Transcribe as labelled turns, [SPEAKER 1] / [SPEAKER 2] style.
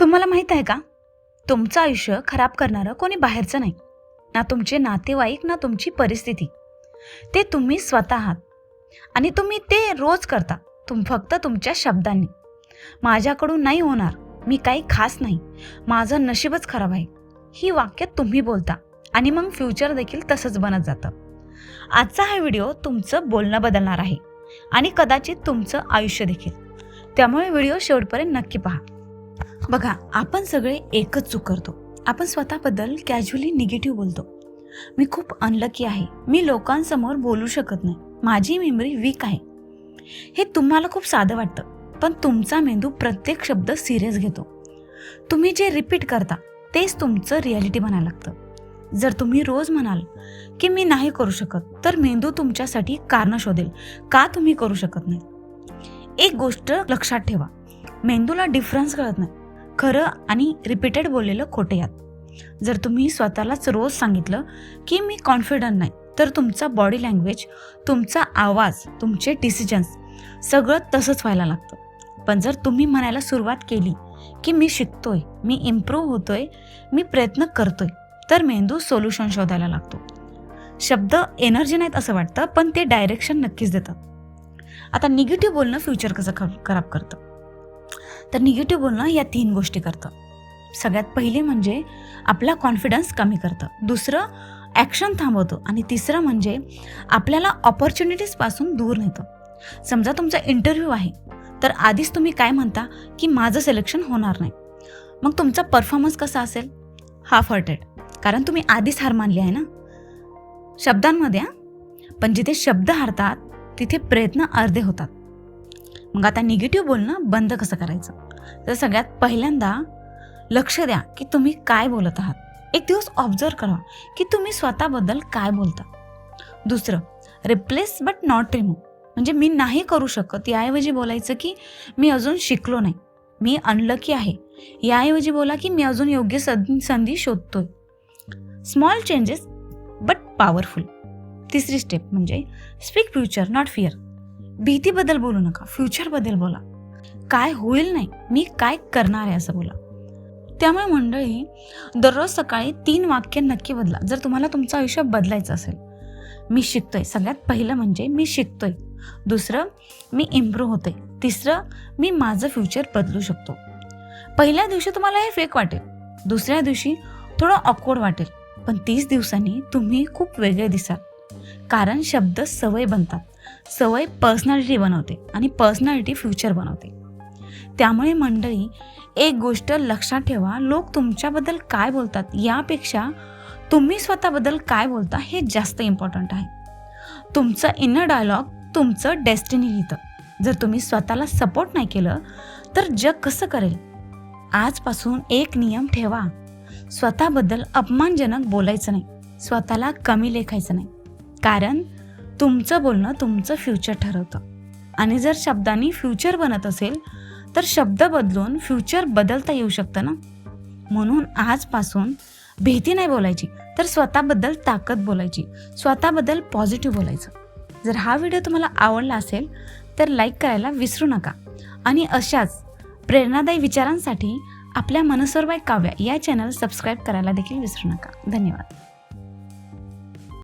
[SPEAKER 1] तुम्हाला माहीत आहे का? तुमचं आयुष्य खराब करणारं कोणी बाहेरचं नाही. ना तुमचे नातेवाईक ना तुमची परिस्थिती. ते तुम्ही स्वतः आहात. आणि तुम्ही ते रोज करता. तुम फक्त तुमच्या शब्दांनी. माझ्याकडून नाही होणार. मी काही खास नाही. माझं नशीबच खराब आहे. ही वाक्य तुम्ही बोलता. आणि मग फ्युचर देखील तसंच बनत जातं. आजचा हा व्हिडिओ तुमचं बोलणं बदलणार आहे. आणि कदाचित तुमचं आयुष्य देखील. त्यामुळे व्हिडिओ शेवटपर्यंत नक्की पहा. बघा आपण सगळे एकच चूक करतो. आपण स्वतःबद्दल कॅज्युअली निगेटिव्ह बोलतो. मी खूप अनलकी आहे. मी लोकांसमोर बोलू शकत नाही. माझी मेमरी वीक आहे. हे तुम्हाला खूप साधं वाटतं पण तुमचा मेंदू प्रत्येक शब्द सिरियस घेतो. तुम्ही जे रिपीट करता तेच तुमचं रियालिटी म्हणायला लागतं. जर तुम्ही रोज म्हणाल की मी नाही करू शकत तर मेंदू तुमच्यासाठी कारणं शोधेल. का तुम्ही करू शकत नाही? एक गोष्ट लक्षात ठेवा. मेंदूला डिफरन्स कळत नाही. खरं आणि रिपीटेड बोललेलं खोटे यात. जर तुम्ही स्वतःलाच रोज सांगितलं की मी कॉन्फिडंट नाही तर तुमचा बॉडी लँग्वेज तुमचा आवाज तुमचे डिसिजन्स सगळं तसंच व्हायला लागतं. पण जर तुम्ही म्हणायला सुरुवात केली की मी शिकतोय मी इम्प्रूव्ह होतोय मी प्रयत्न करतोय तर मेंदू सोल्युशन शोधायला लागतो. शब्द एनर्जी नाहीत असं वाटतं पण ते डायरेक्शन नक्कीच देतात. आता निगेटिव्ह बोलणं फ्युचर कसं ख- खराब करतं? तर निगेटिव्ह बोलणं या तीन गोष्टी करतं. सगळ्यात पहिले म्हणजे आपला कॉन्फिडन्स कमी करतं. दुसरं ॲक्शन थांबवतं. आणि तिसरं म्हणजे आपल्याला ऑपॉर्च्युनिटीजपासून दूर नेतं. समजा तुमचा इंटरव्ह्यू आहे तर आधीच तुम्ही काय म्हणता? की माझं सिलेक्शन होणार नाही. मग तुमचा परफॉर्मन्स कसा असेल? हाफ हर्टेड कारण तुम्ही आधीच हार मानली आहे ना? शब्दांमध्ये हां? पण जिथे शब्द हारतात तिथे प्रयत्न अर्धे होतात. मग आता निगेटिव्ह बोलणं बंद कसं करायचं? तर सगळ्यात पहिल्यांदा लक्ष द्या की तुम्ही काय बोलत आहात. एक दिवस ऑब्झर्व करा की तुम्ही स्वतःबद्दल काय बोलता. दुसरं रिप्लेस बट नॉट रिमूव्ह म्हणजे मी नाही करू शकत याऐवजी बोलायचं की मी अजून शिकलो नाही. मी अनलकी आहे. याऐवजी बोला की मी अजून योग्य सं- संधी शोधतोय. स्मॉल चेंजेस बट पॉवरफुल तिसरी स्टेप म्हणजे स्पीक फ्युचर नॉट फिअर भीतीबद्दल बोलू नका फ्युचरबद्दल बोला. काय होईल नाही मी काय करणार आहे असं बोला. त्यामुळे मंडळी दररोज सकाळी तीन वाक्य नक्की बदला. जर तुम्हाला तुमचं आयुष्य बदलायचं असेल मी शिकतोय. सगळ्यात पहिलं म्हणजे मी शिकतोय. दुसरं मी इम्प्रूव्ह होते. तिसरं मी माझं फ्युचर बदलू शकतो. पहिल्या दिवशी तुम्हाला हे फेक वाटेल. दुसऱ्या दिवशी थोडं ऑकवर्ड वाटेल. पण तीस दिवसांनी तुम्ही खूप वेगळे दिसाल. कारण शब्द सवय बनतात. सवय पर्सनॅलिटी बनवते आणि पर्सनॅलिटी फ्युचर बनवते. त्यामुळे मंडळी एक गोष्ट लक्षात ठेवा लोक तुमच्याबद्दल काय बोलतात यापेक्षा तुम्ही स्वतःबद्दल काय बोलता हे जास्त इम्पॉर्टंट आहे. तुमचं इनर डायलॉग तुमचं डेस्टिनी लिहितं. जर तुम्ही स्वतःला सपोर्ट नाही केलं तर जग कसं करेल? आजपासून एक नियम ठेवा. स्वतःबद्दल अपमानजनक बोलायचं नाही. स्वतःला कमी लेखायचं नाही. कारण तुमचं बोलणं तुमचं फ्युचर ठरवतं. आणि जर शब्दांनी फ्युचर बनत असेल तर शब्द बदलून फ्युचर बदलता येऊ शकतं ना? म्हणून आजपासून भीती नाही बोलायची तर स्वतःबद्दल ताकद बोलायची स्वतःबद्दल पॉझिटिव्ह बोलायचं. जर हा व्हिडिओ तुम्हाला आवडला असेल तर लाईक करायला विसरू नका. आणि अशाच प्रेरणादायी विचारांसाठी आपल्या मनसोरबाई काव्या या चॅनल सबस्क्राईब करायला देखील विसरू नका. धन्यवाद.